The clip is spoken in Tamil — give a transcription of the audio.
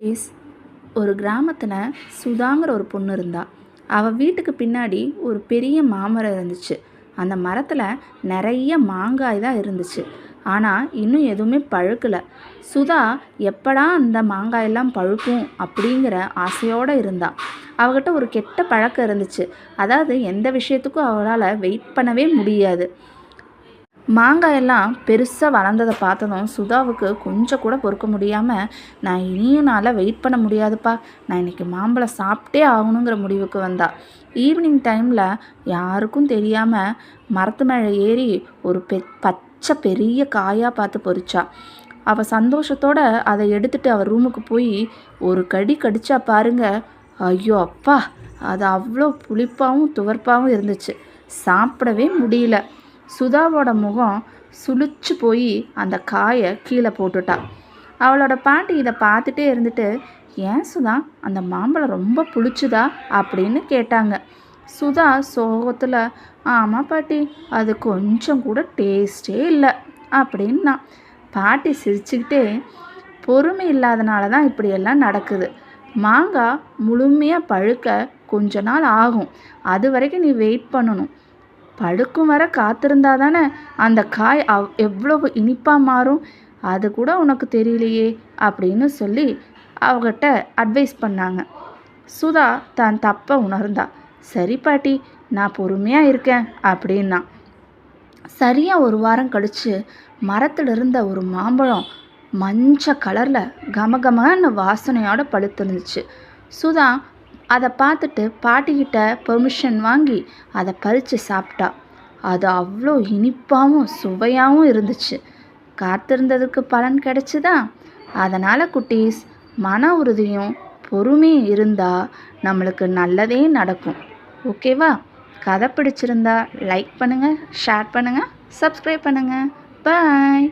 எஸ் ஒரு கிராமத்தில் சுதாங்கிற ஒரு பொண்ணு இருந்தா. அவள் வீட்டுக்கு பின்னாடி ஒரு பெரிய மாமரம் இருந்துச்சு. அந்த மரத்தில் நிறைய மாங்காய் தான் இருந்துச்சு. ஆனால் இன்னும் எதுவுமே பழுக்கலை. சுதா எப்படா அந்த மாங்காயெல்லாம் பழுக்கும்? அப்படிங்கிற ஆசையோடு இருந்தா. அவகிட்ட ஒரு கெட்ட பழக்கம் இருந்துச்சு. அதாவது எந்த விஷயத்துக்கும் அவளால் வெயிட் பண்ணவே முடியாது. மாங்காயெல்லாம் பெருசாக வளர்ந்ததை பார்த்ததும் சுதாவுக்கு கொஞ்சம் கூட பொறுக்க முடியாமல் நான் இனியும் நாளாக வெயிட் பண்ண முடியாதுப்பா. நான் இன்றைக்கி மாம்பழம் சாப்பிட்டே ஆகணுங்கிற முடிவுக்கு வந்தா. ஈவினிங் டைமில் யாருக்கும் தெரியாமல் மரத்து மேலே ஏறி ஒரு பெ பச்சை பெரிய காயாக பார்த்து பொறிச்சா அவள் சந்தோஷத்தோட அதை எடுத்துட்டு அவள் ரூமுக்கு போய் ஒரு கடி கடிச்சா பாருங்க. ஐயோ அப்பா. அது அவ்வளோ புளிப்பாகவும் துவர்ப்பாகவும் இருந்துச்சு. சாப்பிடவே முடியல. சுதாவோட முகம் சுழிச்சு போய் அந்த காயை கீழே போட்டுட்டா. அவளோட பாட்டி இதை பார்த்துட்டே இருந்துட்டு ஏன் சுதா அந்த மாம்பழம் ரொம்ப புளிச்சுதா? அப்படின்னு கேட்டாங்க. சுதா சோகத்தில் ஆமாம் பாட்டி அது கொஞ்சம் கூட டேஸ்டே இல்லை அப்படின்னா. பாட்டி சிரிச்சுக்கிட்டே பொறுமை இல்லாதனால தான் இப்படியெல்லாம் நடக்குது. மாங்காய் முழுமையாக பழுக்க கொஞ்ச நாள் ஆகும். அது வரைக்கும் நீ வெயிட் பண்ணணும். பழுக்கும் வர காத்திருந்தா தானே அந்த காய் அவ் எவ்வளவு இனிப்பாக மாறும்? அது கூட உனக்கு தெரியலையே அப்படின்னு சொல்லி அவகிட்ட அட்வைஸ் பண்ணாங்க. சுதா தான் தப்பை உணர்ந்தா. சரி பாட்டி நான் பொறுமையாக இருக்கேன் அப்படின்னா. சரியாக ஒரு வாரம் கழித்து மரத்தில் இருந்த ஒரு மாம்பழம் மஞ்ச கலரில் கமகமன்னு வாசனையோட பழுத்திருந்துச்சு. சுதா அதை பார்த்துட்டு பாட்டிக்கிட்ட பெர்மிஷன் வாங்கி அதை பறித்து சாப்பிட்டா. அது அவ்வளோ இனிப்பாகவும் சுவையாகவும் இருந்துச்சு. காத்திருந்ததுக்கு பலன் கிடைச்சுதா? அதனால் குட்டீஸ் மன உறுதியும் பொறுமையும் இருந்தால் நம்மளுக்கு நல்லதே நடக்கும். ஓகேவா? கதை பிடிச்சிருந்தா லைக் பண்ணுங்கள் ஷேர் பண்ணுங்கள் சப்ஸ்கிரைப் பண்ணுங்கள் பாய்